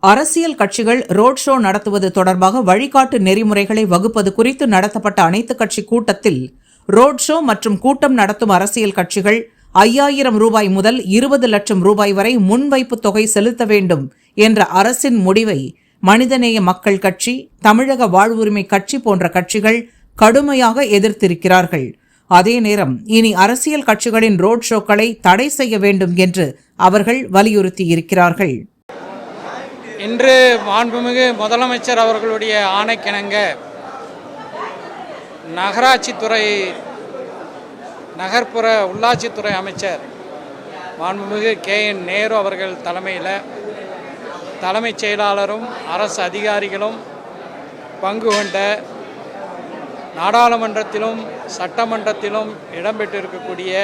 அரசியல் கட்சிகள் road show நடத்துவது தொடர்பாக வழிகாட்டு நெறிமுறைகளை வகுப்பது குறித்து நடத்தப்பட்ட அனைத்துக் கட்சி கூட்டத்தில் ரோட் ஷோ மற்றும் கூட்டம் நடத்தும் அரசியல் கட்சிகள் ஐயாயிரம் ரூபாய் முதல் இருபது லட்சம் ரூபாய் வரை முன்வைப்பு தொகை செலுத்த வேண்டும் என்ற அரசின் முடிவை மனிதநேய மக்கள் கட்சி தமிழக வாழ்வுரிமை கட்சி போன்ற கட்சிகள் கடுமையாக எதிர்த்திருக்கிறார்கள். அதே நேரம் இனி அரசியல் கட்சிகளின் ரோட் ஷோக்களை தடை செய்ய வேண்டும் என்று அவர்கள் வலியுறுத்தியிருக்கிறார்கள். இன்று மாண்புமிகு முதலமைச்சர் அவர்களுடைய ஆணைக்கிணங்க நகராட்சித்துறை நகர்ப்புற உள்ளாட்சித்துறை அமைச்சர் மாண்புமிகு கே. என். நேரு அவர்கள் தலைமையில் தலைமைச் செயலாளரும் அரசு அதிகாரிகளும் பங்கு கொண்ட நாடாளுமன்றத்திலும் சட்டமன்றத்திலும் இடம்பெற்றிருக்கக்கூடிய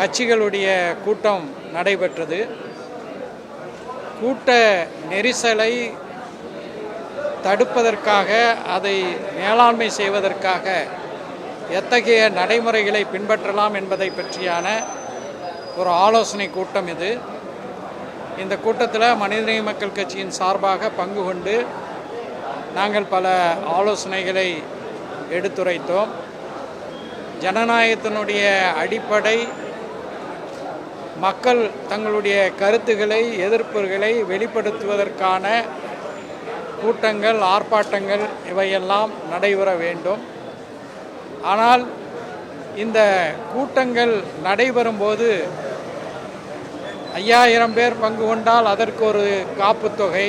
கட்சிகளுடைய கூட்டம் நடைபெற்றது. கூட்ட நெரிசலை தடுப்பதற்காக அதை மேலாண்மை செய்வதற்காக எத்தகைய நடைமுறைகளை பின்பற்றலாம் என்பதை பற்றியான ஒரு ஆலோசனை கூட்டம் இது. இந்த கூட்டத்தில் மனிதநேய மக்கள் கட்சியின் சார்பாக பங்கு கொண்டு நாங்கள் பல ஆலோசனைகளை எடுத்துரைத்தோம். ஜனநாயகத்தினுடைய அடிப்படை மக்கள் தங்களுடைய கருத்துக்களை எதிர்ப்புகளை வெளிப்படுத்துவதற்கான கூட்டங்கள் ஆர்ப்பாட்டங்கள் இவையெல்லாம் நடைபெற வேண்டும். ஆனால் இந்த கூட்டங்கள் நடைபெறும்போது ஐயாயிரம் பேர் பங்கு கொண்டால் அதற்கு ஒரு காப்புத்தொகை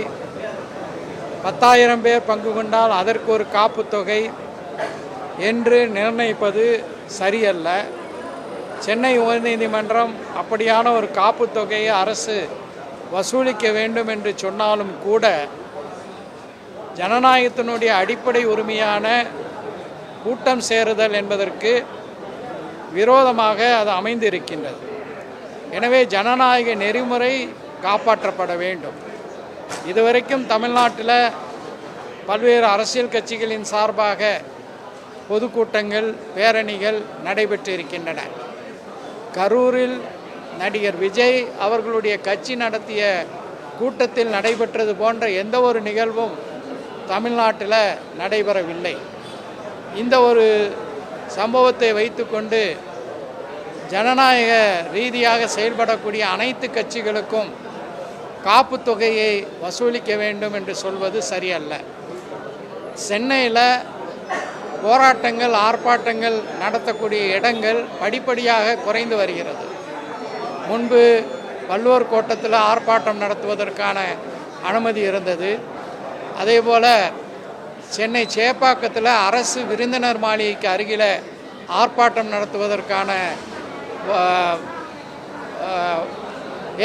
பத்தாயிரம் பேர் பங்கு கொண்டால் அதற்கு ஒரு காப்புத்தொகை என்று நிர்ணயிப்பது சரியல்ல. சென்னை உயர்நீதிமன்றம் அப்படியான ஒரு காப்பு தொகையை அரசு வசூலிக்க வேண்டும் என்று சொன்னாலும் கூட ஜனநாயகத்தினுடைய அடிப்படை உரிமையான கூட்டம் சேருதல் என்பதற்கு விரோதமாக அது அமைந்திருக்கின்றது. எனவே ஜனநாயக நெறிமுறை காப்பாற்றப்பட வேண்டும். இதுவரைக்கும் தமிழ்நாட்டில் பல்வேறு அரசியல் கட்சிகளின் சார்பாக பொதுக்கூட்டங்கள் பேரணிகள் நடைபெற்று இருக்கின்றன கரூரில் நடிகர் விஜய் அவர்களுடைய கட்சி நடத்திய கூட்டத்தில் நடைபெற்றது போன்ற எந்த ஒரு நிகழ்வும் தமிழ்நாட்டில் நடைபெறவில்லை. இந்த ஒரு சம்பவத்தை வைத்துக்கொண்டு ஜனநாயக ரீதியாக செயல்படக்கூடிய அனைத்து கட்சிகளுக்கும் காப்பு தொகையை வசூலிக்க வேண்டும் என்று சொல்வது சரியல்ல. சென்னையில் போராட்டங்கள் ஆர்ப்பாட்டங்கள் நடத்தக்கூடிய இடங்கள் படிப்படியாக குறைந்து வருகிறது. முன்பு வள்ளுவர் கோட்டத்தில் ஆர்ப்பாட்டம் நடத்துவதற்கான அனுமதி இருந்தது. அதே போல் சென்னை சேப்பாக்கத்தில் அரசு விருந்தினர் மாளிகைக்கு அருகில் ஆர்ப்பாட்டம் நடத்துவதற்கான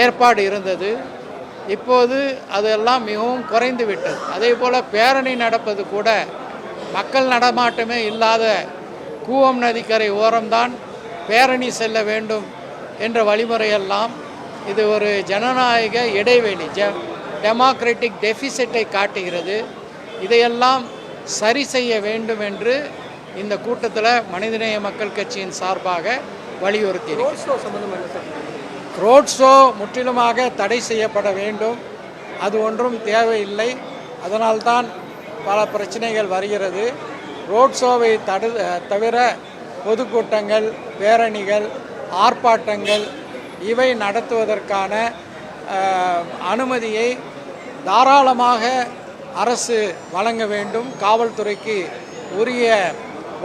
ஏற்பாடு இருந்தது. இப்போது அதெல்லாம் மிகவும் குறைந்து விட்டது. அதே போல் பேரணி நடப்பது கூட மக்கள் நடமாட்டமே இல்லாத கூவம் நதிக்கரை ஓரம்தான் பேரணி செல்ல வேண்டும் என்ற வழிமுறையெல்லாம் இது ஒரு ஜனநாயக இடைவெளி. ஜ டெமோக்ராட்டிக் டெபிசிட்டை காட்டுகிறது. இதையெல்லாம் சரி செய்ய வேண்டும் என்று இந்த கூட்டத்தில் மனிதநேய மக்கள் கட்சியின் சார்பாக வலியுறுத்தி ரோட் ஷோ முற்றிலுமாக தடை செய்யப்பட வேண்டும். அது ஒன்றும் தேவையில்லை. அதனால்தான் பல பிரச்சனைகள் வருகிறது. ரோட் ஷோவை தடு தவிர பொதுக்கூட்டங்கள் பேரணிகள் ஆர்ப்பாட்டங்கள் இவை நடத்துவதற்கான அனுமதியை தாராளமாக அரசு வழங்க வேண்டும். காவல்துறைக்கு உரிய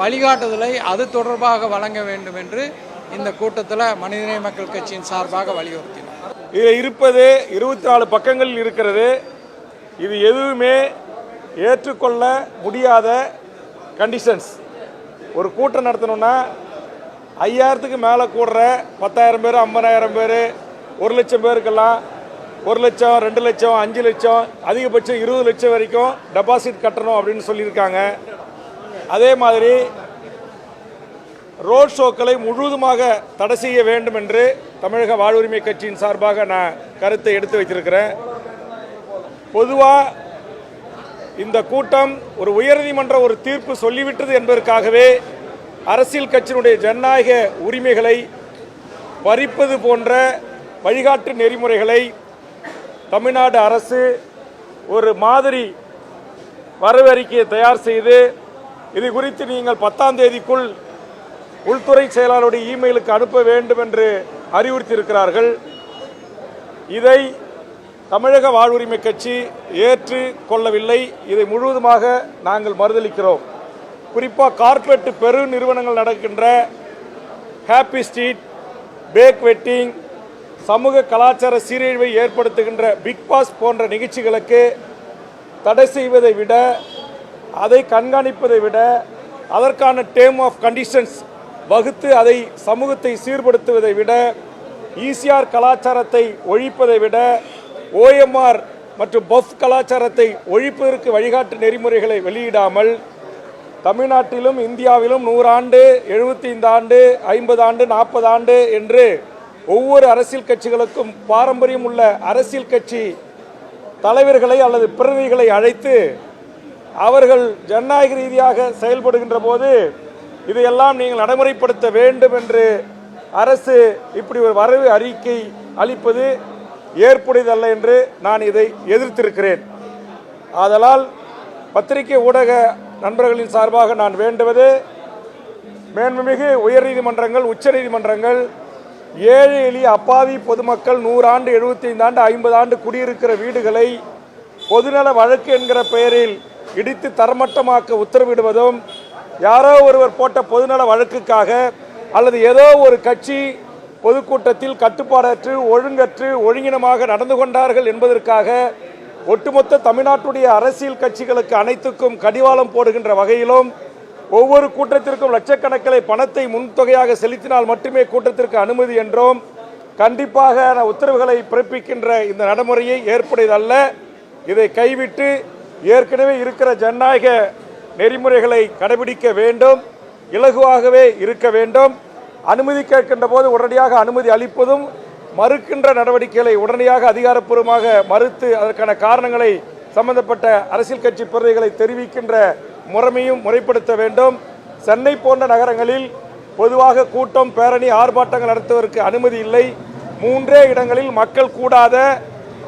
வழிகாட்டுதலை அது தொடர்பாக வழங்க வேண்டும் என்று இந்த கூட்டத்தில் மனிதநேய மக்கள் கட்சியின் சார்பாக வலியுறுத்தினார் இதில் இருப்பது இருபத்தி நாலு பக்கங்களில் இருக்கிறது. இது எதுவுமே ஏற்றுக்கொள்ள முடியாத கண்டிஷன்ஸ் ஒரு கூட்டம் நடத்தணும்னா ஐயாயிரத்துக்கு மேலே கூடுற பத்தாயிரம் பேர் ஐம்பதாயிரம் பேர் ஒரு லட்சம் பேருக்கெல்லாம் ஒரு லட்சம் ரெண்டு லட்சம் அஞ்சு லட்சம் அதிகபட்சம் இருபது லட்சம் வரைக்கும் டெபாசிட் கட்டணும் அப்படின்னு சொல்லியிருக்காங்க. அதே மாதிரி ரோட் ஷோக்களை முழுவதுமாக தடை செய்ய வேண்டும் என்று தமிழக வாழ்வுரிமை கட்சியின் சார்பாக நான் கருத்தை எடுத்து வைத்திருக்கிறேன். பொதுவாக இந்த கூட்டம் ஒரு உயர்நீதிமன்ற ஒரு தீர்ப்பு சொல்லிவிட்டது என்பதற்காகவே அரசியல் கட்சியினுடைய ஜனநாயக உரிமைகளை பறிப்பது போன்ற வழிகாட்டு நெறிமுறைகளை தமிழ்நாடு அரசு ஒரு மாதிரி வரவறிக்கையை தயார் செய்து இது குறித்து நீங்கள் பத்தாம் தேதிக்குள் உள்துறை செயலாளருடைய இமெயிலுக்கு அனுப்ப வேண்டும் என்று அறிவுறுத்தியிருக்கிறார்கள். இதை தமிழக வாழ்வுரிமை கட்சி ஏற்று கொள்ளவில்லை. இதை முழுவதுமாக நாங்கள் மறுதளிக்கிறோம் குறிப்பாக கார்ப்பரேட் பெரு நிறுவனங்கள் நடக்கின்ற ஹாப்பி ஸ்ட்ரீட் பேக் வெட்டிங் சமூக கலாச்சார சீரழிவை ஏற்படுத்துகின்ற பிக் பாஸ் போன்ற நிகழ்ச்சிகளுக்கு தடை செய்வதை விட அதை கண்காணிப்பதை விட அதற்கான டேம் ஆஃப் கண்டிஷன்ஸ் வகுத்து அதை சமூகத்தை சீர்படுத்துவதை விட ஈசிஆர் கலாச்சாரத்தை ஒழிப்பதை விட ஓஎம்ஆர் மற்றும் பஃப் கலாச்சாரத்தை ஒழிப்பதற்கு வழிகாட்டு நெறிமுறைகளை வெளியிடாமல் தமிழ்நாட்டிலும் இந்தியாவிலும் நூறாண்டு எழுபத்தி ஐந்து ஆண்டு ஐம்பது ஆண்டு நாற்பது ஆண்டு என்று ஒவ்வொரு அரசியல் கட்சிகளுக்கும் பாரம்பரியம் உள்ள அரசியல் கட்சி தலைவர்களை அல்லது பிரதிநிதிகளை அழைத்து அவர்கள் ஜனநாயக ரீதியாக செயல்படுகின்ற போது இதையெல்லாம் நீங்கள் நடைமுறைப்படுத்த வேண்டும் என்று அரசு இப்படி ஒரு வரவு அறிக்கை அளிப்பது ஏற்புடையதல்ல என்று நான் இதை எதிர்த்திருக்கிறேன். ஆதலால் பத்திரிகை ஊடக நண்பர்களின் சார்பாக நான் வேண்டுவது மேன்மைமிகு உயர்நீதிமன்றங்கள் உச்சநீதிமன்றங்கள் ஏழை எளிய அப்பாவி பொதுமக்கள் நூறாண்டு எழுபத்தி ஆண்டு ஐம்பது ஆண்டு குடியிருக்கிற வீடுகளை பொதுநல வழக்கு என்கிற பெயரில் இடித்து தரமட்டமாக்க உத்தரவிடுவதும் யாரோ ஒருவர் போட்ட பொதுநல வழக்குக்காக அல்லது ஏதோ ஒரு கட்சி பொதுக்கூட்டத்தில் கட்டுப்பாடற்று ஒழுங்கற்று ஒழுங்கினமாக நடந்து கொண்டார்கள் என்பதற்காக ஒட்டுமொத்த தமிழ்நாட்டுடைய அரசியல் கட்சிகளுக்கு அனைத்துக்கும் கடிவாளம் போடுகின்ற வகையிலும் ஒவ்வொரு கூட்டத்திற்கும் லட்சக்கணக்கில் பணத்தை முன்தொகையாக செலுத்தினால் மட்டுமே கூட்டத்திற்கு அனுமதி என்றும் கண்டிப்பாக உத்தரவுகளை பிறப்பிக்கின்ற இந்த நடைமுறையை ஏற்புடையதல்ல. இதை கைவிட்டு ஏற்கனவே இருக்கிற ஜனநாயக நெறிமுறைகளை கடைபிடிக்க வேண்டும் இலகுவாகவே இருக்க வேண்டும். அனுமதி கேட்கின்ற போது உடனடியாக அனுமதி அளிப்பதும் மறுக்கின்ற நடவடிக்கைகளை உடனடியாக அதிகாரப்பூர்வமாக மறுத்து அதற்கான காரணங்களை சம்பந்தப்பட்ட அரசியல் கட்சி பிரதிகளை தெரிவிக்கின்ற முறைமையும் முறைப்படுத்த வேண்டும். சென்னை போன்ற நகரங்களில் பொதுவாக கூட்டம் பேரணி ஆர்ப்பாட்டங்கள் நடத்துவதற்கு அனுமதி இல்லை. மூன்றே இடங்களில் மக்கள் கூடாத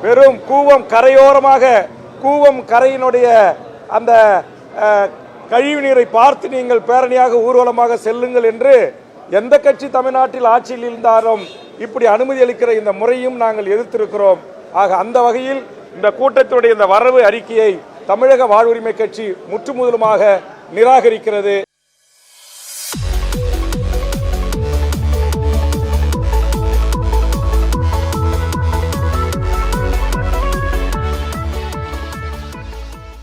வெறும் கூவம் கரையோரமாக கூவம் கரையினுடைய அந்த கழிவு நீரை பார்த்து நீங்கள் பேரணியாக ஊர்வலமாக செல்லுங்கள் என்று எந்த கட்சி தமிழ்நாட்டில் ஆட்சியில் இருந்தாலும் இப்படி அனுமதி அளிக்கிற இந்த முறையும் நாங்கள் எதிர்த்திருக்கிறோம். ஆக அந்த வகையில் இந்த கூட்டத்துடைய இந்த வரவு அறிக்கையை தமிழக வாழ்வுரிமை கட்சி முற்றுமுதலுமாக நிராகரிக்கிறது.